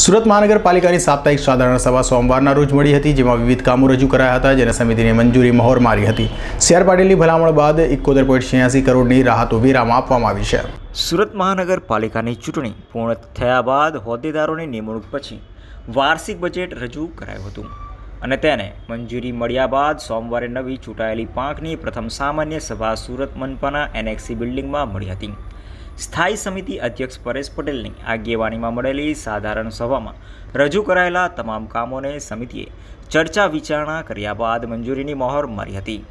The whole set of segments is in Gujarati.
સુરત મહાનગરપાલિકાની સાપ્તાહિક સાધારણ સભા સોમવારના રોજ મળી હતી, જેમાં વિવિધ કામો રજૂ કરાયા હતા, જેને સમિતિની મંજૂરી મહોર મારી હતી. સીઆર પાટીલની ભલામણ બાદ એકોતેર પોઈન્ટ છ્યાસી કરોડની રાહતો વેરામાં આપવામાં આવી છે. સુરત મહાનગરપાલિકાની ચૂંટણી પૂર્ણ થયા બાદ હોદ્દેદારોની નિમણૂક પછી વાર્ષિક બજેટ રજૂ કરાયું હતું અને તેને મંજૂરી મળ્યા બાદ સોમવારે નવી ચૂંટાયેલી પાંખની પ્રથમ સામાન્ય સભા સુરત મનપાના એનએક્સી બિલ્ડિંગમાં મળી હતી. સ્થાયી સમિતિ અધ્યક્ષ પરેશ પટેલની આગેવાનીમાં મળેલી સાધારણ સભામાં રજૂ કરાયેલા તમામ કામોને સમિતિએ ચર્ચા વિચારણા કર્યા બાદ મંજૂરીની મહોર મારી હતી.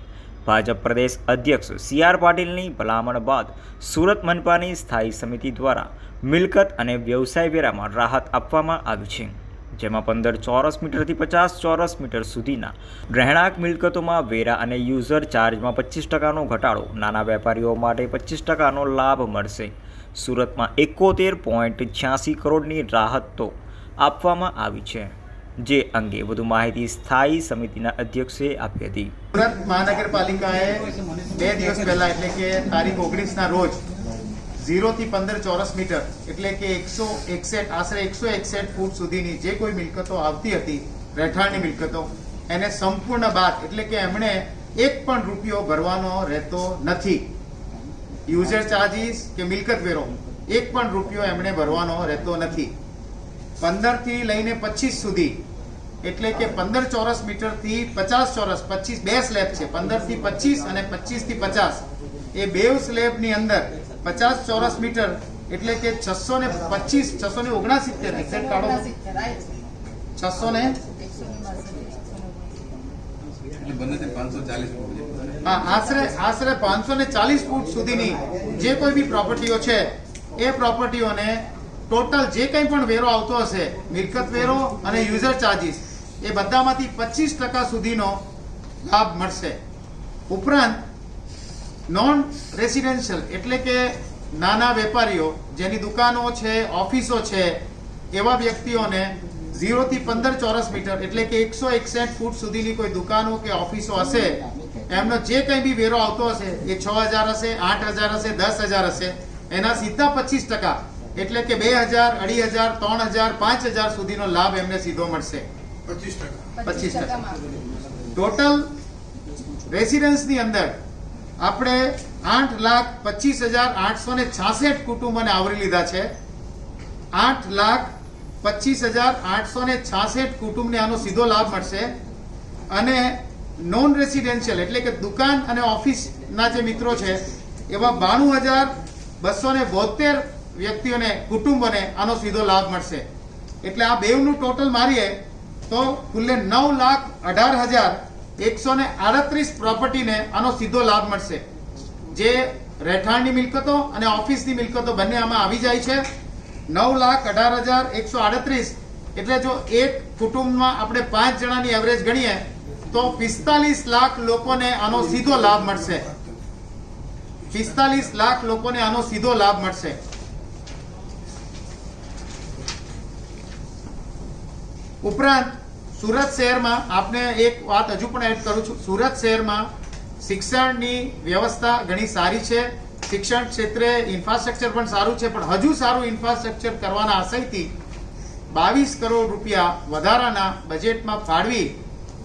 ભાજપ પ્રદેશ અધ્યક્ષ સી આર પાટીલની ભલામણ બાદ સુરત મનપાની સ્થાયી સમિતિ દ્વારા મિલકત અને વ્યવસાય વેરામાં રાહત આપવામાં આવી છે. જેમાં પંદર ચોરસ મીટરથી પચાસ ચોરસ મીટર સુધીના રહેણાંક મિલકતોમાં વેરા અને યુઝર ચાર્જમાં પચીસ ટકાનો ઘટાડો, નાના વેપારીઓ માટે પચીસ ટકાનો લાભ મળશે. સુરતમાં એકોતેર પોઈન્ટ છ્યાસી કરોડની રાહત તો આપવામાં આવી છે. જે અંગે વધુ માહિતી સ્થાયી સમિતિના અધ્યક્ષે આપી હતી. સુરત મહાનગરપાલિકાએ બે દિવસ પહેલા એટલે કે તારીખ ઓગણીસના રોજ ઝીરો થી પંદર ચોરસ મીટર એટલે કે એકસો એકસઠ, આશરે એકસો એકસઠ ફૂટ સુધીની જે કોઈ મિલકતો આવતી હતી, રહેઠાણની મિલકતો, એને સંપૂર્ણ બાદ એટલે કે એમણે એક પણ રૂપિયો ભરવાનો રહેતો નથી. યુઝર ચાર્જીસ કે મિલકત વેરો એક પણ રૂપિયો એમણે ભરવાનો રહેતો નથી. પંદરથી લઈને પચીસ સુધી, એટલે કે પંદર ચોરસ મીટરથી પચાસ ચોરસ, પચીસ, બે સ્લેબ છે, પંદરથી પચીસ અને પચીસથી પચાસ. એ બે સ્લેબની અંદર પચાસ ચોરસ મીટર એટલે કે છસો ને પચીસ છસો ને ઓગણસિત્તેર એક્ઝેક્ટ કાઢો. છસો ને? આશરે આશરે પાંચસો ને ચાલીસ ફૂટ સુધીની જે કોઈ બી પ્રોપર્ટીઓ છે એ પ્રોપર્ટીઓને ટોટલ જે કંઈ પણ વેરો આવતો હશે મિલકત વેરો અને યુઝર ચાર્જીસ એ બધામાંથી પચીસ ટકા સુધીનો લાભ મળશે. ઉપરાંત નોન રેસિડેન્શિયલ એટલે કે નાના વેપારીઓ જેની દુકાનો છે ઓફિસો છે એવા વ્યક્તિઓને ઝીરો થી પંદર ચોરસ મીટર એટલે કે એકસો એકસઠ ફૂટ સુધીની કોઈ દુકાનો કે ઓફિસો હશે એમનો જે કંઈ બી વેરો આવતો હશે એ છ હજાર હશે આઠ હજાર હશે દસ હજાર હશે એના સીધા પચીસ ટકા એટલે કે બે હજાર અઢી હજાર ત્રણ હજાર પાંચ હજાર સુધીનો લાભ એમને સીધો મળશે. પચીસ ટકા. પચીસ ટકા. ટોટલ રેસિડેન્સની અંદર આપણે આઠ લાખ પચીસ હજાર આઠસો ને છાસઠ કુટુંબોને આવરી લીધા છે. આઠ લાખ પચીસ હજાર આઠસો ને છાસઠ કુટુંબને આનો સીધો લાભ મળશે. અને નોન રેસિડેન્શિયલ એટલે કે દુકાન અને ઓફિસના જે મિત્રો છે, એવા બાણું હજાર બસો ને બોતેર વ્યક્તિઓને, કુટુંબોને આનો સીધો લાભ મળશે. એટલે આ બેવનું ટોટલ મારીએ તો કુલ્લે નવ લાખ અઢાર હજાર એકસો ને આડત્રીસ પ્રોપર્ટીને આનો સીધો લાભ મળશે. જે રહેઠાણની મિલકતો અને ઓફિસની મિલકતો બંને આમાં આવી જાય છે. નવ લાખ અઢાર હજાર એકસો આડત્રીસ એટલે જો એક કુટુંબમાં આપણે પાંચ જણાની એવરેજ ગણીએ, તો પિસ્તાલીસ લાખ લોકોને આનો સીધો લાભ મળશે. પિસ્તાલીસ લાખ લોકોને આનો સીધો લાભ મળશે. ઉપરાંત સુરત શહેરમાં આપને એક વાત હજુ પણ એડ કરું છું. સુરત શહેરમાં શિક્ષણની વ્યવસ્થા ઘણી સારી છે. શિક્ષણ ક્ષેત્રે ઇન્ફ્રાસ્ટ્રક્ચર પણ સારું છે, પણ હજુ સારું ઇન્ફ્રાસ્ટ્રક્ચર કરવાના આશયથી બાવીસ કરોડ રૂપિયા વધારાના બજેટમાં ફાળવી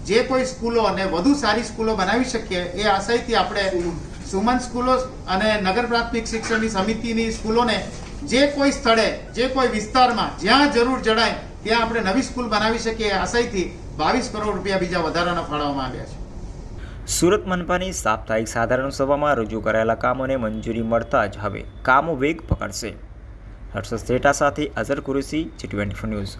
જે કોઈ સ્કૂલો અને વધુ સારી સ્કૂલો બનાવી શકીએ એ આશયથી આપણે સુમન સ્કૂલો અને નગર પ્રાથમિક શિક્ષણની સમિતિની સ્કૂલોને જે કોઈ સ્થળે, જે કોઈ વિસ્તારમાં જ્યાં જરૂર જણાય ત્યાં આપણે નવી સ્કૂલ બનાવી શકીએ આશયથી બાવીસ કરોડ રૂપિયા બીજા વધારાના ફાળવવામાં આવ્યા છે. સુરત મનપાની સાપ્તાહિક સાધારણ સભામાં રજૂ કરાયેલા કામોને મંજૂરી મળતા જ હવે કામો વેગ પકડશે. હર્ષદ સેઠા સાથે અઝર કુરેશી જી ટ્વેન્ટી ન્યૂઝ